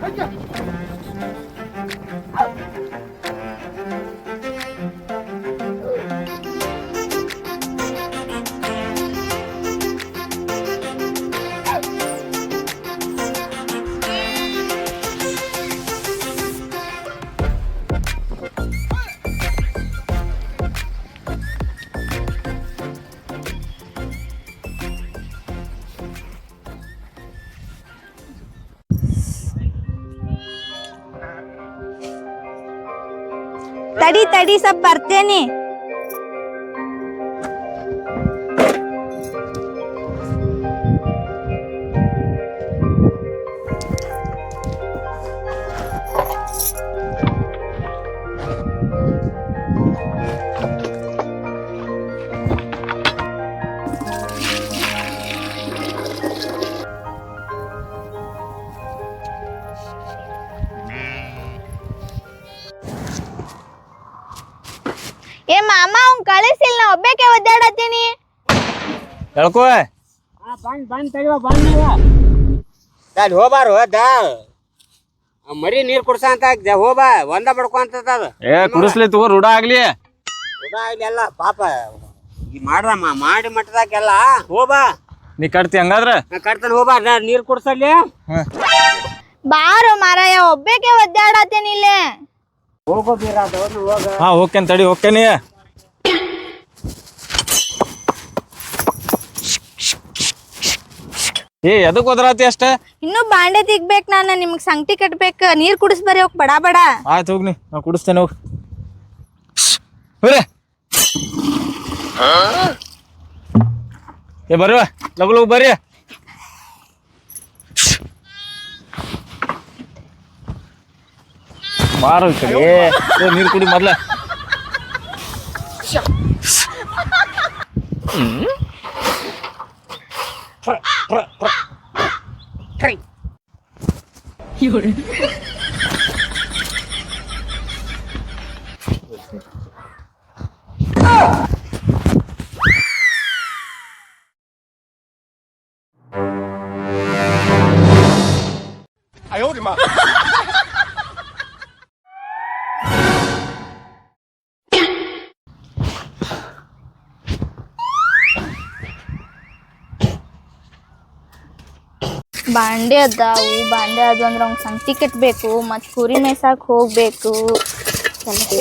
ತಡಿ ತಡಿ ಸ್ವಲ್ಪ ಬರ್ತೇನಿ. ಹೇಳ್ಕೋ ಬಂದ್ ಬಂದ್ ತಡಿವ ಬಂದ್ ಅದ. ಆ ಮರಿ ನೀರ್ ಕುಡ್ಸ ಅಂತ ಹಾಕ್ದೆ ಹೋಬಾ ಒಂದ ಬಡ್ಕೊಂತ ಅದು. ಏ ಕುಡಿಸ್ಲಿ ತಗೋ ರೂಢ ಆಗ್ಲಿ. ರೂಢ ಆಗ್ಲಿ ಎಲ್ಲ ಪಾಪ. ಈ ಮಾಡ್ರಮ್ಮ ಮಾಡಿ ಮಟ್ಟದಾಗೆಲ್ಲ. ಹೋಬಾ. ನೀ ಕಟ್ತಿ ಹಂಗಾದ್ರ? ಕಟ್ತಾನೆ ಹೋಬಾ. ನಾ ನೀರ್ ಕುಡ್ಸಲ್ಲಿ. ಬಾರು ಮಾರಾಯ ಒಬ್ಬೇಕೆ ಒದ್ದಾಡತ್ತೀನಿ ಇಲ್ಲೇ. ಹೋಗೋ ಬೀರ ಅದವ್ರನ್ನ ಹೋಗ. ಹಾ ಹೋಗ್ತೇನೆ ತಡಿ ಹೋಗ್ತೇನಿ. ಏ ಎದಕ್ ಹೋದ್ರಾತಿ ಅಷ್ಟ? ಇನ್ನು ಬಾಂಡೆ ತಿಗ್ಬೇಕು ನಾನು ನಿಮ್ಗೆ ಸಂಗಟಿ ಕಟ್ಬೇಕ ನೀರ್ ಕುಡಿಸ್ ಬರೀ ಹೋಗ್ ಬಡ ಬಡ. ಆಯ್ತು ಹೋಗ್ನಿ ನಾ ಕುಡಿಸ್ತೇನೆ ಹೋಗ್. ಹೋಗ್ರಿ. ಏ ಬರುವ ಲಗು ಲಗು ಬರ್ರಿ ಮಾರು ಈ ಕಡೆ. ಏ ನೀರು ಕುಡಿ ಮೊದ್ಲ. 夜。ಬಾಂಡೆ ಅದಾವು ಬಾಂಡೆ ಅದು ಅಂದ್ರೆ ಅವ್ನ್ ಸಂಗಟಿ ಕಟ್ಬೇಕು ಮತ್ ಕುರಿ ಮೇಯ್ಸಾಕ್ ಹೋಗ್ಬೇಕು. ಕೆಲಸ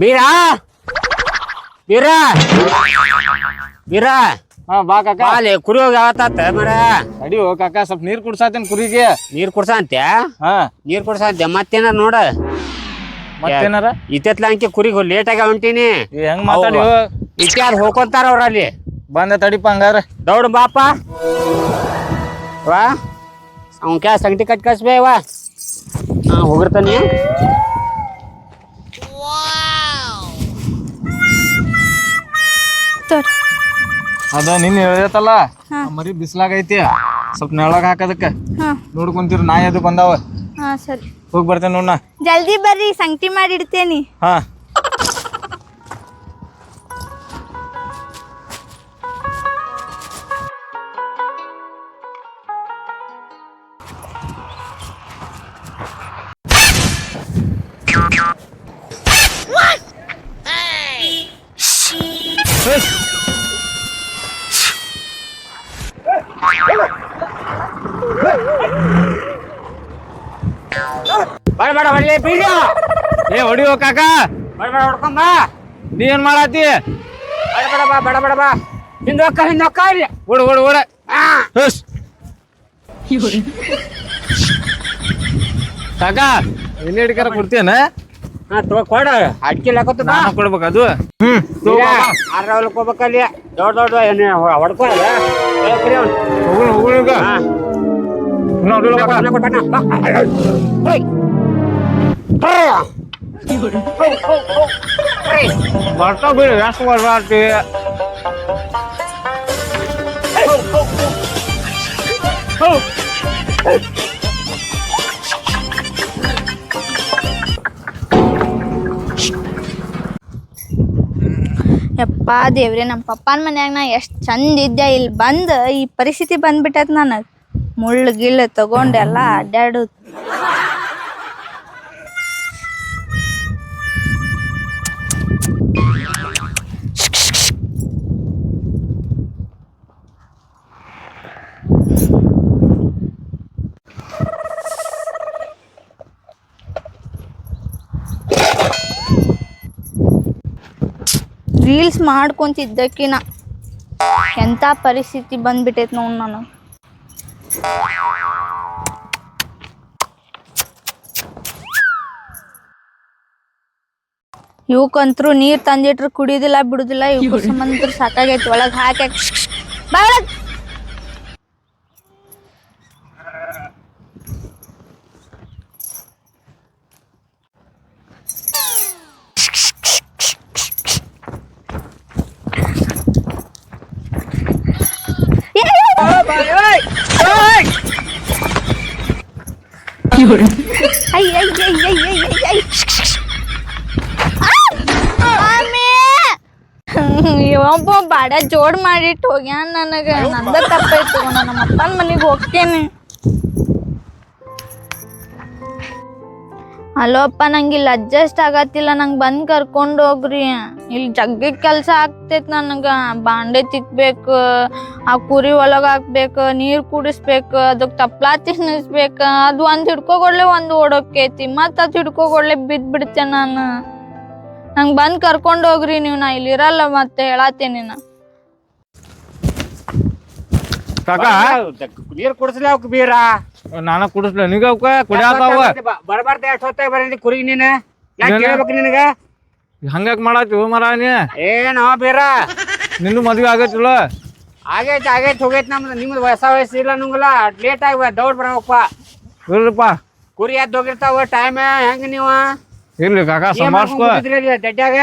ಬೀರ? ಬೀರಾ? ಬೀರಾ? ಹಾ ಬಾ ಕಾಕ. ಅಲ್ಲಿ ಕುರಿ ಹೋಗಿ ಯಾವತ್ತಾತ ಮರ? ಅಡಿ ಹೋ ಕಾಕ ಸ್ವಲ್ಪ ನೀರ್ ಕುಡ್ಸಾತೇನ್ ಕುರಿಗೆ. ನೀರ್ ಕುಡ್ಸ ಅಂತೆ ಹಾ. ನೀರ್ ಕುಡ್ಸ ಮತ್ತೇನಾರ ನೋಡು. ಮತ್ತೇನಾರ? ಇತ್ತೆತ್ಲ ಅಂಕೆ ಕುರಿಗೆ ಲೇಟ್ ಆಗ ಹೊಂಟೀನಿ. ಹೆಂಗ್ ಮಾತಾಡಿ ಇತ್ಯಾದ ಹೋಗ್ಕೊಂತಾರ ಅವ್ರ ಅಲ್ಲಿ. ಬಂದ ತಡಿಪ ಹಂಗಾರ. ದೌಡ್ ಬಾಪ. ವಾ ಅವ್ನ ಕ್ಯಾ ಸಂಗಟಿ ಕಟ್ ಕಳ್ಸ್ಬೇ ವಾ. ಹಾ ಹೋಗಿರ್ತಾನೆ. ತೋರಿ. ಅದ ನಿನ್ ಹೇಳ್ದಲ್ಲ ಮರಿ ಆ ಮರಿ ಬಿಸ್ಲಾಗೈತಿ. ಸ್ವಲ್ಪ ನೆಳಗೆ ಹಾಕದಕ್ಕ ನೋಡ್ಕೊಂತೀರಿ ನಾಯಿ ಅದು ಬಂದಾವ. ಹಾ ಸರಿ. ಹೋಗಿ ಬರ್ತೇನೆ ನೋಡ್ ಜಲ್ದಿ ಬರ್ರಿ ಸಂಗತಿ ಮಾಡಿ ಇಡ್ತೇನಿ. ಹಾ. ಬೇಡ ಬೇಡ ಹೊಡ್ಲಿ ಬೀಜ ಏ ಹೊಡಿಯೋ ಕಾಕ. ಬಡ ಬಡ ಹೊಡ್ಕೊಂಬ ನೀ ಏನ್ ಮಾಡಾತಿ? ಬಡ ಬಡ ಬಾ ಬಡ ಬಡ ಬಾ. ಹಿಂದೊಕ್ಕ ಹಿಂದೊಕ್ಕ ಇಲ್ಲಿ. ಓಡ ಓಡ ಓಡ. ಹುಸ್. ಕಾಕ ಎಲ್ಲಿ ಹಿಡ್ಕಾರ ಕೊಡ್ತೇನ ಹಾ ತಗೋ ಕೊಡ. ಅಡ್ಕಿ ಹಾಕೋತ ಬಾ ನಾನು ಕೊಡ್ಬೇಕು ಅದು. ಹ್ಮ್. ತಗೋ. ಆರ ಹೋಗ್ಬೇಕಲ್ಲಿ. ದೊಡ್ಡ ದೊಡ್ಡ ಏನು ಹೊಡ್ಕೊ ಹೋಗುಣ ಹೋಗುಣ ಈಗ ಹಾ ನೋಡಿಲ್ಲ ಕಾಕ. ಬರ್ತಾವ ಬಿಡು ಎಷ್ಟು ಬರ್ಬಾರ್ತಿ ಯಪ್ಪ ದೇವ್ರೆ ನಮ್ಮ ಪಪ್ಪನ ಮನ್ಯಾಗ ನಾ ಎಷ್ಟು ಚಂದ ಇದ್ದೆ ಇಲ್ಲಿ ಬಂದು ಈ ಪರಿಸ್ಥಿತಿ ಬಂದ್ಬಿಟ್ಟೈತೆ ನನಗೆ ಮುಳ್ಳು ಗಿಳ್ಳು ತಗೊಂಡೆಲ್ಲ ಅಡ್ಡಾಡು ರೀಲ್ಸ್ ಮಾಡ್ಕೊಂತಿದ್ದಕ್ಕಿನ ಎಂಥ ಪರಿಸ್ಥಿತಿ ಬಂದ್ಬಿಟ್ಟೈತೆ ನೋಡಿ ನಾನು. ಇವಕ್ಕಂತ್ರು ನೀರ್ ತಂದಿಟ್ರು ಕುಡಿಯೋದಿಲ್ಲ ಬಿಡುದಿಲ್ಲ ಇವ್ ಸಂಬಂಧ ಸಾಕಾಗೈತಿ ಒಳಗ್ ಹಾಕಿ ಬಾ ಒಳಗ್. ಏ, ಐ, ಐ, ಐ, ಐ, ಐ, ಐ, ಐ. ಆ! ಮಾಮಿ! ಇವೊಬ್ಬ ಬಾಡ ಜೋಡ್ ಮಾಡಿಟ್ಟು ಹೋಗ್ಯಾನ ನನಗ ನಂದ ತಪ್ಪಾಯ್ತು ನಾನು ನಮ್ಮ ಅಪ್ಪನ ಮನೆಗೆ ಹೋಗ್ತೇನೆ ಅಲೋ ಅಪ್ಪ ನಂಗೆ ಇಲ್ಲಿ ಅಡ್ಜಸ್ಟ್ ಆಗತ್ತಿಲ್ಲ, ನಂಗೆ ಬಂದು ಕರ್ಕೊಂಡು ಹೋಗ್ರಿ. ಇಲ್ಲಿ ಜಗ್ಗಿ ಕೆಲಸ ಆಗ್ತೈತೆ ನನಗೆ. ಬಾಂಡೆ ತಿಕ್ಬೇಕು, ಆ ಕುರಿ ಒಳಗೆ ಹಾಕ್ಬೇಕು, ನೀರು ಕುಡಿಸ್ಬೇಕು ಅದಕ್ಕೆ ತಪ್ಪಲ ತಿನ್ನಿಸ್ಬೇಕು. ಅದು ಒಂದು ಹಿಡ್ಕೊಗೊಳ್ಳೆ ಒಂದು ಓಡೋಕೈತಿ ಮತ್ತು ಅದು ಹಿಡ್ಕೊಗೊಳ್ಳೆ ಬಿದ್ದು ಬಿಡ್ತೇನೆ ನಾನು. ನಂಗೆ ಬಂದು ಕರ್ಕೊಂಡು ಹೋಗ್ರಿ, ನೀವು ನಾ ಇಲ್ಲಿ ಇರಲ್ಲ ಮತ್ತೆ ಹೇಳತ್ತೇನೆ ನಾ ಕಾಕ? ನೀರ್ ಕುಡಿಸ್ಲಿ ಅವಕ್ ಬೀರ? ನಾನ ಕುಡಿಸ್ಲ. ನಿಗ ಅವಕ್ಕ ಕುಡಿಯಾತಾವ ಬರ್ಬಾರ್ದ ಎಷ್ಟು ಹೊತ್ತಾಗ ಬರೀ ಕುರಿಗೆ ನೀನು? ಯಾಕೆ ಏನ? ಕೇಳ್ಬೇಕು ನಿನಗ? ಹಂಗಾಕ್ ಮಾಡಾತಿ ಮರ ನೀ? ಏನೋ ಬೀರ? ನಿಂದು ಮದ್ವೆ ಆಗತ್ತಿಲ್ಲ ಆಗೈತೆ ಆಗೈತೆ ಹೋಗೈತೆ ನಮ್ದು. ನಿಮ್ದು ಹೊಸ ವಯಸ್ಸು ಇಲ್ಲ ನಂಗಲ್ಲ. ಲೇಟ್ ಆಗಿ ದೌಡ್ ಬರವಪ್ಪ. ಇರ್ಲಪ್ಪ ಕುರಿ ಎದ್ದು ಹೋಗಿರ್ತಾವ ಟೈಮ್ ಹೆಂಗ ನೀವು? ಇರ್ಲಿ ಕಾಕ ಸಂಭಾಳ್ಸ್ಕೊ. ದಡ್ಡ್ಯಾಗ?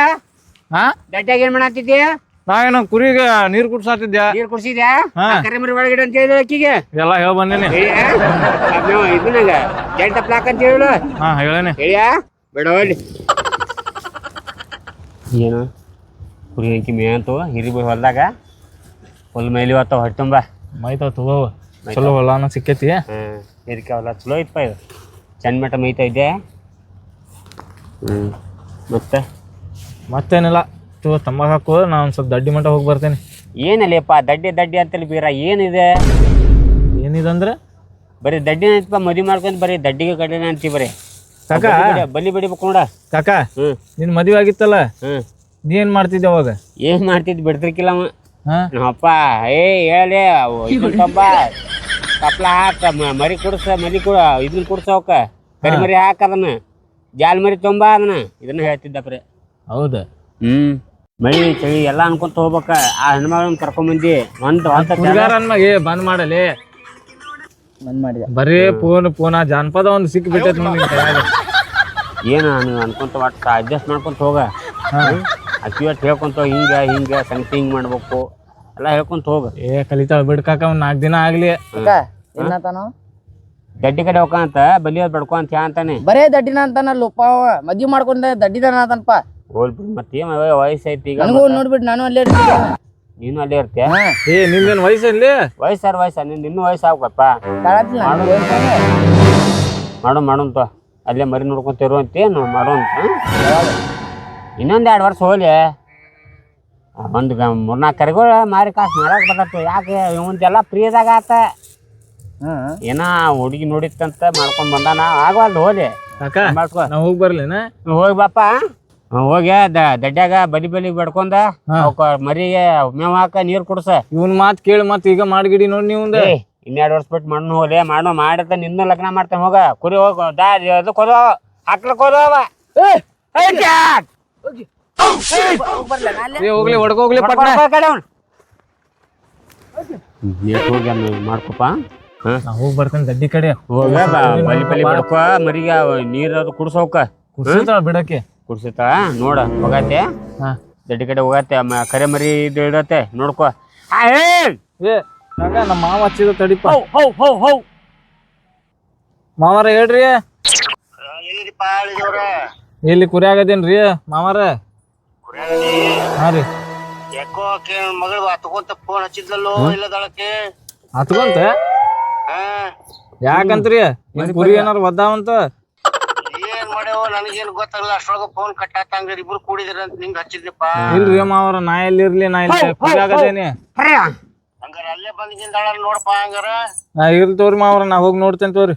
ಹಾ ದಡ್ಡ್ಯಾಗ ಏನ್ ಮಾಡತ್ತಿದ್ದೆ ಏನೋ ಕುರಿಗೆ ನೀರ್ ಕುಡ್ಸಾತಿದ್ದೆ ನೀರ್ ಕುಡ್ಸಿದ್ಯಾ? ಹಾ. ಕರೆ ಮರಿ ಒಳಗಿಡ ಅಂತ ಹೇಳಿದ ಅಕ್ಕಿಗೆ? ಎಲ್ಲ ಹೇಳ ಬಂದೇನಿ. ಇದು ನಂಗ ಜಂಟ ಪ್ಲಾಕ್ ಅಂತ ಹೇಳು. ಹಾ ಹೇಳೇನಿ. ಹೇಳ್ಯಾ? ಬೇಡ ಹೋಗ್ಲಿ. ಏನು? ಕುರಿ ಅಂಕಿ ಮೇ ಅಂತ ಹಿರಿ ಬೈ ಹೊಲ್ದಾಗ. ಹೊಲ್ ಮೇಲಿ ಹೊತ್ತ ಹೊಟ್ಟೆ ತುಂಬ. ಮೈತಾವ ತಗೋ. ಚಲೋ ಹೊಲಾನ ಸಿಕ್ಕೈತಿ. ಹಾಂ ಇದಕ್ಕೆ ಹೊಲ ಚಲೋ ಇತ್ತಪ್ಪ ಇದು. ಚಂದ ಮಟ್ಟ ಮೈತಾ ಇದ್ದೆ ಹ್ಞೂ ಮತ್ತೆ? ಮತ್ತೇನಿಲ್ಲ. ತಗೋ ತಂಬಾಕ್ ಹಾಕು ನಾ ಒಂದು ಸ್ವಲ್ಪ ದಡ್ಡಿ ಮಟ್ಟ ಹೋಗಿ ಬರ್ತೇನೆ. ಏನಲ್ಲಪ್ಪ ದಡ್ಡಿ ದಡ್ಡಿ ಅಂತೇಳಿ ಬೀರ ಏನಿದೆ? ಏನಿದಂದ್ರೆ? ಬರೀ ದಡ್ಡಿ ಅಂತಪ್ಪ ಮದುವೆ ಮಾಡ್ಕೊಂಡು ಬರೀ ದಡ್ಡಿಗೆ ಕಡಿಮೆ ಅಂತೀವಿ ಬರೀ. ಕಾಕ? ಬಲಿ ಬಡಿ- ಬಲಿ ಬಡಿಬೇಕು ನೋಡ ಕಾಕ? ನಿನ್ ಮದುವೆ ಆಗಿತ್ತಲ್ಲ? ಹ್ಞೂ ನೀ ಏನ್ ಮಾಡ್ತಿದ್ದೆ ಅವಾಗ? ಏನ್ ಮಾಡ್ತಿದ್ದೆ ಬಿಡ್ತಿರ್ಕಿಲ್ಲ ಅವ. ಹಾ? ನಮ್ಮಪ್ಪ ಏ ಹೇಳಿ ತಂಬ ಕಪ್ಲ ಹಾಕ ಮ- ಮರಿ ಕುಡ್ಸ ಮರಿ ಕುಡ ಇದನ್ನ ಕುಡ್ಸ ಅವಕ್ಕ. ಕರಿ ಮರಿ ಹಾಕ ಅದನ್ನ. ಜಾಲ್ ಮರಿ ತುಂಬಾ ಅದನ್ನ. ಇದನ್ನ ಹೇಳ್ತಿದ್ದ ರೀ ಹೌದಾ? ಹ್ಮ್. ಮಳಿ ಚಳಿ ಎಲ್ಲ ಅನ್ಕೊಂತ ಹೋಗ್ಬೇಕ. ಆ ಹೆಣ್ಮಗಳನ್ನ ಕರ್ಕೊಂಡ್ಬಂದಿ ಒಂದ್ ಹುಡುಗಾರ ಅನ್ಮಾಗ ಏ ಬಂದ್ ಮಾಡಲಿ. ಬಂದ್ ಮಾಡಿದೆ. ಬರೀ ಫೋನ್ ಫೋನ ಜಾನಪದ ಒಂದು ಸಿಕ್ಕಿ ಬಿಟ್ಟೈತಿ ನೋಡಿ ಏನು ನೀವು ಅನ್ಕೊಂತ ಒಟ್ಟು ಅಡ್ಜಸ್ಟ್ ಮಾಡ್ಕೊಂತ ಹೋಗ. ಅಕ್ಕಿ ಒಟ್ಟು ಹೇಳ್ಕೊಂತ ಹೋಗ್ ಹಿಂಗ ಹಿಂಗ ಸಂಗತಿ ಹಿಂಗ್ ಮಾಡ್ಬೇಕು. ಎಲ್ಲ ಹೇಳ್ಕೊಂತ ಹೋಗ. ಏ ಕಲಿತಾಳ ಬಿಡ್ಕಾಕ ಒಂದ್ ನಾಲ್ಕು ದಿನ ಆಗ್ಲಿ. ದಡ್ಡಿ ಕಡೆ ಹೋಗಂತ ಬಲಿಯೋದ್ ಬಡ್ಕೊ ಅಂತ ಅಂತಾನೆ. ಬರೇ ದಡ್ಡಿನ ಅಂತಾನಲ್ಲಪ್ಪ ಅವ ಮದ್ವಿ ಮಾಡ್ಕೊಂಡ ದಡ್ಡಿದನ ಅಂತನಪ್ಪ ಹೋಲ್ ಬಿಡು. ಮತ್ತೇನ್ ವಯಸ್ಸು ಐತಿ ಈಗ ನನಗೂ ನೋಡ್ಬಿಟ್ಟು ನಾನು ಅಲ್ಲೇ ಇರ್ತೀನಿ. ನೀನು ಅಲ್ಲೇ ಇರ್ತೀಯ? ಏ ನಿಂದೇನ್ ವಯಸ್ಸಲ್ಲಿ ವಯಸ್ಸಾರ ವಯಸ್ಸ? ನಿಂದು ಇನ್ನೂ ವಯಸ್ಸು ಆಗ್ಬೇಕಪ್ಪ ನನಗೆ ವಯಸ್ಸಾನೆ. ಮಾಡು ಮಾಡೋಂತ ಅಲ್ಲೇ ಮರಿ ನೋಡ್ಕೊಂತ ಇರುವಂತೇನು ಮಾಡೋಂತ ಇನ್ನೊಂದು ಎರಡು ವರ್ಷ ಹೋಲಿ. ಒಂದು ಗ ಮೂರ್ನಾಲ್ಕು ಕರಿಗಳು ಮಾರಿ ಕಾಸು ಮಾರಕ್ಕೆ ಬರ್ತೈತಿ? ಯಾಕೆ ಇವಂದೆಲ್ಲ ಪ್ರಿಯದಾಗ ಆತ? ಏನ ಏನೋ ಹುಡುಗಿ ನೋಡಿತ್ತಂತ ಮಾಡ್ಕೊಂಡ್ ಬಂದಾನ? ಆಗವಲ್ದು ಹೋಲಿ. ಮಾಡ್ಕೊ. ಹೋಗಿ ಬರ್ಲೇನ? ಹೋಗಿ ಬಾಪ. ಹ್ಮ್, ಹೋಗಿ ದ- ದಡ್ಡ್ಯಾಗ ಬಲಿ ಬಲಿ ಬಡ್ಕೊಂಡ ಅವಕ್ಕ ಮರಿಗೆ ಮೇವ್ ಹಾಕ ನೀರ್ ಕುಡ್ಸ. ಇವನ್ ಮಾತ್ ಕೇಳಿ ಮತ್ ಈಗ ಮಾಡ್ಗಿಡಿ ನೋಡಿ ನೀವು ಇನ್ನೆರಡು ವರ್ಷ ಬಿಟ್ಟು ಮಣ್ಣು ಹೋಗ್ಲಿ ಮಾಡೋ ಮಾಡಿರ್ತ ನಿನ್ನ ಲಗ್ನ ಮಾಡ್ತೇನೆ ಹೋಗ. ಕುರಿ ಹೋಗ ದಾ ಅದು ಕೊದು ಕ್ಯಾಟ್! ಏ ಹೋಗ್ಲಿ ಹೊಡ್ಕೋಗ್ಲಿ ಮಾಡ್ಕೊಪ್ಪ. ಹೋಗಿ ಬರ್ತೇನೆ ದಡ್ಡಿ ಕಡೆ. ಹೋಗ ಬಲಿ ಬಲಿ ಬಡ್ಕೋ ಮರಿಗೆ ನೀರ್ ಅದು ಕುಡ್ಸೋಕ. ಕುರ್ಸಿತಾಳ ಬಿಡಕ್ಕೆ. ಕುಡ್ಸಿತ ನೋಡ ಹೋಗತ್ತೆ ಹಾ. ದಡ್ಡಿ ಕಡೆ ಹೋಗತ್ತೆ ಮ- ಕರೆ ಮರಿ ಇದು ಇಡತ್ತೆ ನೋಡ್ಕೊ. ಆ, ಏ! ನಮ್ಮ ಮಾವ ಹಚ್ಚಿದ ತಡಿಪ ಹೌ ಹೌ ಹೌ ಹೌ. ಮಾವಾರ ಹೇಳ್ರಿ. ಇಲ್ಲಿ ಕುರಿ ಇಲ್ಲಿ ಕುರಿಯಾಗದೇನ್ರಿ ಮಾವಾರ? ಹಾ ರೀ. ಯಾಕೋ ಆಕೆ ಮಗಳು ತಗೊಂತ ಫೋನ್ ಹಚ್ಚಿದ್ಲಲ್ಲೋ ಇಲ್ಲದಳಕ್ಕೆ ಹತ್ಕೊಂತ? ಹಾ. ಯಾಕಂತ್ರಿ? ನಿಮ್ ಕುರಿ ಏನಾರ ಒದ್ದಾವಂತ? ನನಗೇನ್ ಗೊತ್ತಾಗಲ್ಲ ಅಷ್ಟೊಳಗ ಫೋನ್ ಕಟ್ಟಾತಂಗ ಇಬ್ರು ಕೂಡಿದ್ರ ಅಂತ ನಿಂಗ್ ಹಚ್ಚಿದ್ನಪ್ಪ. ಇಲ್ರಿ ಮಾವಾರ ನಾ ಎಲ್ಲಿ ಇರ್ಲಿ ನಾ ಇಲ್ಲಿ ಆಗದೇನಿ. ಹಂಗಾರ ಅಲ್ಲೇ ಬಂದಿದ್ದಾಳ ನೋಡಪ್ಪ ಹಂಗಾರ. ನಾ ಇರ್ಲಿ ತೋರಿ ಮಾವರ ನಾ ಹೋಗಿ ನೋಡ್ತೇನೆ ತೋರಿ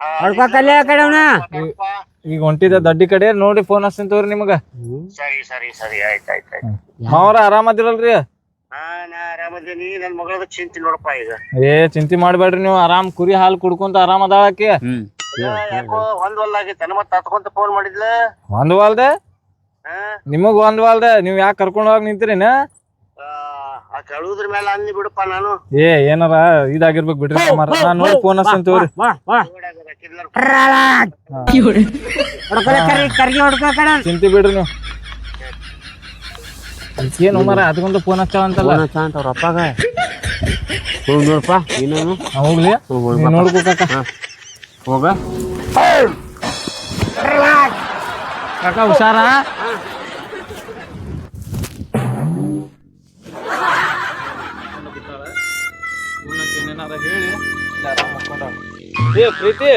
ಆ ಕಡೆ ಅವ್ನ? ಈಗ ಹೊಂಟಿದ ದಡ್ಡಿ ಕಡೆ ನೋಡಿ ಫೋನ್ ಹಚ್ತೇನೆ ತೋರಿ ನಿಮಗ. ಸರಿ ಸರಿ ಸರಿ ಆಯ್ತ್ ಆಯ್ತ್ ಆಯ್ತ್. ಮಾವಾರ ಆರಾಮದಿರಲ್ರಿ? ಹಾ ನಾ ಆರಾಮದೀನಿ ನನ್ ಮಗಳದ ಚಿಂತೆ ನೋಡಪ್ಪ ಈಗ. ಏ ಚಿಂತೆ ಮಾಡ್ಬೇಡ್ರಿ ನೀವು ಆರಾಮ್ ಕುರಿ ಹಾಲು ಕುಡ್ಕೊಂತ ಆರಾಮ್ ಅದಾಳಕ್ಕೆ ಯಾಕೋ ಒಂದ್ ಮತ್ತ ಹತ್ಕೊಂತ ಫೋನ್ ಮಾಡಿದ್ಲ? ಒಂದ್ ವಾಲ್ದೆ? ಹಾ? ನಿಮಗ್ ಒಂದ್ ವಾಲ್ದೆ? ನೀವ್ ಯಾಕೆ ಕರ್ಕೊಂಡ್ ಹೋಗಿ ನಿಂತೀರಿನ? ಆ ಕಳುದ್ರ ಮೇಲೆ ಅಂದಿ ಬಿಡಪ್ಪ ನಾನು. ಏ ಏನಾರ ಇದಾಗಿರ್ಬೇಕು ಬಿಡ್ರಿ ನಾನು ನೋಡಿ ಫೋನ್ ತೋರಿ ಕರಿ ಕರ್ಗಿ ಚಿಂತೆ ಬಿಡ್ರಿ ನೀವು. ಏನು ಮಾರ ಅದಕ್ಕೊಂದು ಫೋನ್ ಹಚ್ಚಾವಂತಲ್ಲ ಫೋನ್ ಹಚ್ಚ ಅಂತ ಅವ್ರ ಅಪ್ಪಗ. ಹೋಗ್ ನೋಡಪ್ಪ ಇನ್ನೇನು ಹೋಗ್ಲಿ. ಹೋಗ್ ಹೋಗ್. ಕಾಕ ಹುಷಾರ? ಏ ಪ್ರೀತಿ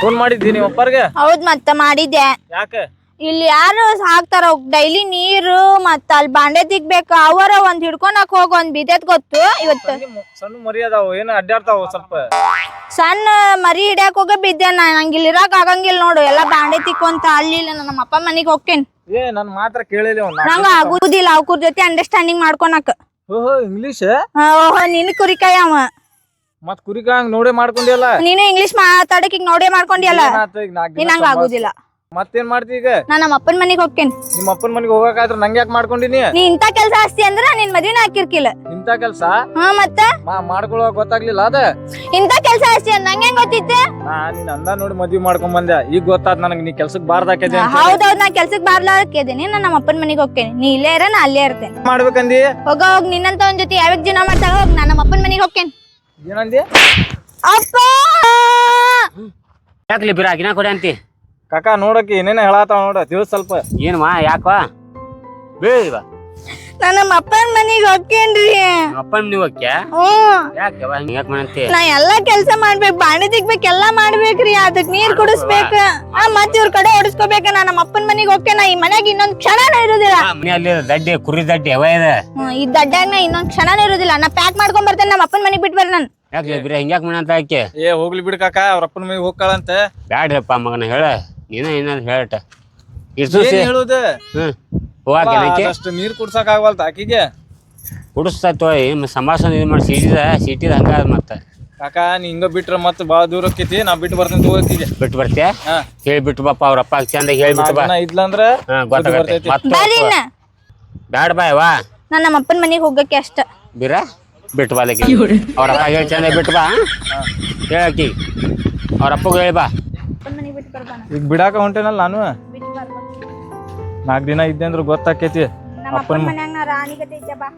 ಫೋನ್ ಮಾಡಿದ್ದಿ ನೀವು ಅಪ್ಪರ್ಗೆ? ಹೌದ್ ಮತ್ತ ಮಾಡಿದ್ದೆ. ಯಾಕೆ? ಇಲ್ಲಿ ಯಾರು ಹಾಕ್ತಾರ ಡೈಲಿ ನೀರು ಮತ್ತ ಅಲ್ಲಿ ಬಾಂಡೆ ತಿಗ್ಬೇಕು ಅವರ ಒಂದ್ ಹಿಡ್ಕೊಳಕ್ ಹೋಗ್ ಒಂದ್ ಬಿದ್ದೆತ್ ಗೊತ್ತು ಇವತ್ತು. ಸಣ್ಣ- ಸಣ್ಣ ಮರಿ ಅದಾವ ಏನು ಅಡ್ಡಾಡ್ತಾವ ಸ್ವಲ್ಪ. ಸಣ್ಣ ಮರಿ ಹಿಡ್ಯಾಕ ಹೋಗ ಬಿದ್ದೆ ನಾ ನಂಗೆ ಇಲ್ಲಿ ಇರಾಕ್ ಆಗಂಗಿಲ್ಲ ನೋಡು. ಎಲ್ಲಾ ಬಾಂಡೆ ತಿಕ್ಕೊಂತ ಅಲ್ಲಿ ಇಲ್ಲ ನಮ್ಮ ಅಪ್ಪ ಮನಿಗ್ ಹೋಗ್ತೇನೆ. ಏ ನನ್ ಮಾತ್ರ ಕೇಳಿಲ್ಲ ಅವ್ನ ನಂಗ ಆಗುದಿಲ್ಲ. ಅವ್ಕುರ್ ಜೊತೆ ಅಂಡರ್ಸ್ಟ್ಯಾಂಡಿಂಗ್ ಮಾಡ್ಕೊಳಕ್. ಓಹೋ ಇಂಗ್ಲಿಷ್ ಓಹೋ ನಿನ್ ಕುರಿಕಾಯ ಅವ. ಮತ್ ಕುರಿಕಾಂಗ್ ನೋಡೇ ಮಾಡ್ಕೊಂಡಿಯಲ್ಲ? ನೀನು ಇಂಗ್ಲಿಷ್ ಮಾತಾಡಕ್ ಈಗ ನೋಡೇ ಮಾಡ್ಕೊಂಡಿಯಲ್ಲ? ಏನಾತು ಈಗ ನಾಲ್ಕ್ ದಿನ ನೀನ್ ಹಂಗ. ಆಗುದಿಲ್ಲ. ಮತ್ತೇನ್ ಮಾಡ್ತಿ ಈಗ? ನಾ ನಮ್ಮ ಅಪ್ಪನ ಮನೆಗೆ ಹೋಗ್ತೇನೆ. ನಿಮ್ಮ ಅಪ್ಪನ ಮನೆಗೆ ಹೋಗಕಾದ್ರ ನಂಗೆ ಯಾಕೆ ಮಾಡ್ಕೊಂಡಿನಿ? ನೀ ಇಂತ ಕೆಲ್ಸ ಆಸ್ತಿ ಅಂದ್ರ ನಿನ್ ಮದ್ವಿನ ಹಾಕಿರ್ಕಿಲ್ಲ. ಇಂಥ ಕೆಲಸ? ಹಾ ಮತ್ತ? ಮಾಡ್ಕೊಳ್ಳೋಕ್ ಮಾಡ್ಕೊಳ್ಳೋ ಗೊತ್ತಾಗ್ಲಿಲ್ಲ ಅದ? ಇಂತ ಕೆಲ್ಸ ಆಸ್ತಿ ಅಂದ್ರೆ ನಂಗೆ ಹೆಂಗ್ ಗೊತ್ತಿತ್ತು? ನಾ ನಿನ್ ಅಂದ ನೋಡಿ ಮದ್ವಿ ಮಾಡ್ಕೊಂಡ್ ಬಂದೆ. ಈಗ ಗೊತ್ತಾದ್ ನನಗ್ ನೀ ಕೆಲ್ಸಕ್ ಬಾರ್ದಾಕಿದೆ ಅಂತ. ಹೌದೌದ್ ನಾ ಕೆಲ್ಸಕ್ ಬಾರ್ಲಾಕಿದ್ದೀನಿ ನಾ ನಮ್ಮ ಅಪ್ಪನ ಮನೆಗೆ ಹೋಗ್ತೇನೆ. ನೀ ಇಲ್ಲೇ ಇರ ನಾ ಅಲ್ಲೇ ಇರ್ತೇನೆ. ಮಾಡ್ಬೇಕಂದಿ? ಹೋಗ ಹೋಗ್ ನಿನ್ನಂತ ಒಂದ್ ಜೊತೆ ಯಾವಾಗ ಜೀವನ ಮಾಡ್ತಾಗ ಹೋಗ್ ನಾ ನಮ್ಮ ಅಪ್ಪನ ಮನೆಗೆ ಹೋಗ್ತೇನೆ. ಏನಂದಿ? ಅಪ್ಪ! ಯಾಕ್ಲಿ ಬಿರ ಗಿನ ಕೊಡಿ ಅಂತಿ. ಕಾಕ ನೋಡಕ್ಕೆ ಏನೇನ ಹೇಳತ್ತಾವ ನೋಡ ತಿಳಿಸ್ ಸ್ವಲ್ಪ. ಏನ್ವಾ ಯಾಕವಾ ಬೀಳಿವ ನಾ ನಮ್ಮ ಅಪ್ಪನ ಮನೆಗೆ ಹೋಗ್ತೇನ್ರಿ ಅಪ್ಪನ ನೀವು ಹೋಗ್ಯ? ಹ್ಮ್ ಯಾಕೆ ಹಿಂಗ್ ಯಾಕೆ ಮಾಡಂತಿ? ನಾ ಎಲ್ಲಾ ಕೆಲಸ ಮಾಡ್ಬೇಕು ಬಾಣಿ ತಿಗ್ಬೇಕು ಎಲ್ಲಾ ಮಾಡ್ಬೇಕ್ರಿ ಅದಕ್ ನೀರ್ ಕುಡಿಸ್ಬೇಕ. ಆ ಮತ್ ಇವ್ರ ಕಡೆ ಓಡಿಸ್ಕೋಬೇಕ. ನಾ ನಮ್ಮ ಅಪ್ಪನ ಮನೆಗೆ ಹೋಗ್ತೇನೆ. ನಾ ಈ ಮನ್ಯಾಗ ಇನ್ನೊಂದ್ ಕ್ಷಣನೂ ಇರುದಿಲ್ಲ. ಮನೆಯಲ್ಲಿ ದಡ್ಡಿ ಕುರಿ ದಡ್ಡೆ ಅವ ಇದೆ. ಹ್ಮ್, ಈ ದಡ್ಡಾಗ ನಾ ಇನ್ನೊಂದ್ ಕ್ಷಣನೂ ಇರುದಿಲ್ಲ. ನಾ ಪ್ಯಾಕ್ ಮಾಡ್ಕೊಂಡ್ ಬರ್ತೇನೆ ನಮ್ಮ ಅಪ್ಪನ ಮನೆಗೆ ಬಿಟ್ ನನ್ ನಾನು. ಯಾಕೆ ಬಿರ ಹಿಂಗ್ಯಾಕ್ ಮಾಡಂತ ಆಕೆ? ಏ ಹೋಗ್ಲಿ ಬಿಡ್ ಕಾಕ ಅವ್ರ ಅಪ್ಪನ ಮನೆಗೆ ಹೋಗ್ಕಳಂತ. ಬ್ಯಾಡ್ರಪ್ಪ ಮಗನ ಹೇಳ. ನೀನ ಏನಾದ್ರು ಹೇಳಟ ಇರ್ಸು ಏನ್ ಹೇಳುದ? ಹ್ಮ್. ಹೋಗಾಕ ಏನಕ್ಕೆ? ಅಷ್ಟು ನೀರ್ ಕುಡ್ಸಕ್ ಆಗವಲ್ತ ಆಕಿಗೆ ಕುಡಿಸ್ತಾಯ್ತು ಏನ್ ಸಂಭಾಷಣೆ ಇದು ಮಾಡಿ ಸೀಟಿದ ಸೀಟಿದ ಹಂಗ ಮತ್ತ. ಕಾಕ ನೀ ಹಿಂಗ ಬಿಟ್ರ ಮತ್ತೆ ಬಾಳ ದೂರ ಆಕೈತಿ ನಾ ಬಿಟ್ಟು ಬರ್ತೇನೆ ತಗೋಕಿಗೆ ಬಿಟ್ಟು ಬರ್ತೀಯ? ಹಾ. ಹೇಳಿ ಬಿಟ್ಟು ಬಾಪ ಅವ್ರ ಅಪ್ಪ ಚಂದ ಹೇಳ್ಬಿಟ್ಟು ಬಾ. ಇದ್ಲಂದ್ರ ಹಾ ಗೊತ್ತಾಗತ್ತೆ ಬರ್ತೈತಿ. ಮತ್ತೆ ಬರ್ರಿ ಇನ್ನ ಬ್ಯಾಡ ಬಾಯ್ ವಾ ನಾ ನಮ್ಮ ಅಪ್ಪನ ಮನೆಗೆ ಹೋಗಕ್ಕೆ ಅಷ್ಟ. ಬೀರ? ಬಿಟ್ಟು ಬಾಲಕಿ ಅವ್ರ ಅಪ್ಪ ಹೇಳಿ ಚಂದ ಬಿಟ್ಟು ಬಾ ಹೇಳಕಿ ಅವ್ರ ಅಪ್ಪಗ ಹೇಳಿ ಬಾ ಅಪ್ಪನ ಮನಿಗ್ ಬಿಟ್ಟು ಬರ್ಬಾನ ಈಗ ಬಿಡಾಕ ಹೊಂಟೇನಲ್ಲ ನಾನು? ನಾಲ್ಕು ದಿನ ಇದ್ದೆ ಅಂದ್ರೆ ಗೊತ್ತಾಕೈತಿ. ಅಪ್ಪನ ಮನ್ಯಾಗ ಇದ್ದೆ ಬಾ.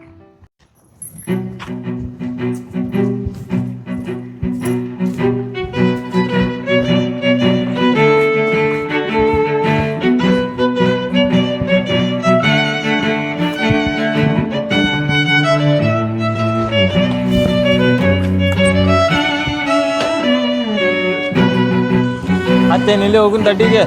ಮತ್ತೆ ನಿಲ್ಲಿ ಹೋಗುನ್ ದಡ್ಡಿಗೆ.